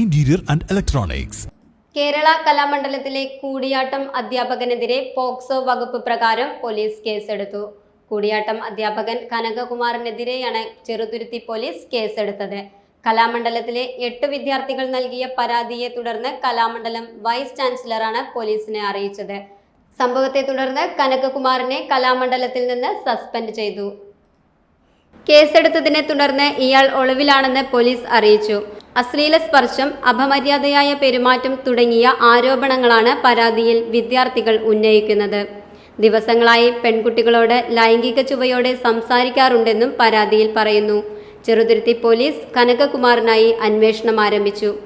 Interior and Electronics. Kerala കലാമണ്ഡലത്തിലെ കൂടിയാട്ടം അധ്യാപകനെതിരെ POCSO വകുപ്പ് പ്രകാരം പോലീസ് കേസെടുത്തു. കൂടിയാട്ടം അധ്യാപകൻ കനകകുമാറിനെതിരെയാണ് ചെറുതുരുത്തി പോലീസ് കേസെടുത്തത്. കലാമണ്ഡലത്തിലെ എട്ട് വിദ്യാർത്ഥികൾ നൽകിയ പരാതിയെ തുടർന്ന് കലാമണ്ഡലം വൈസ് ചാൻസലറാണ് പോലീസിനെ അറിയിച്ചത്. സംഭവത്തെ തുടർന്ന് കനകകുമാറിനെ കലാമണ്ഡലത്തിൽ നിന്ന് സസ്പെൻഡ് ചെയ്തു. കേസെടുത്തതിനെ തുടർന്ന് ഇയാൾ ഒളിവിലാണെന്ന് പോലീസ് അറിയിച്ചു. അശ്ലീല സ്പർശം അപമര്യാദയായ പെരുമാറ്റം തുടങ്ങിയ ആരോപണങ്ങളാണ് പരാതിയിൽ വിദ്യാർത്ഥികൾ ഉന്നയിക്കുന്നത്. ദിവസങ്ങളായി പെൺകുട്ടികളോട് ലൈംഗിക ചുവയോടെ സംസാരിക്കാറുണ്ടെന്നും പരാതിയിൽ പറയുന്നു. ചെറുതുരുത്തി പോലീസ് കനകകുമാറിനായി അന്വേഷണം ആരംഭിച്ചു.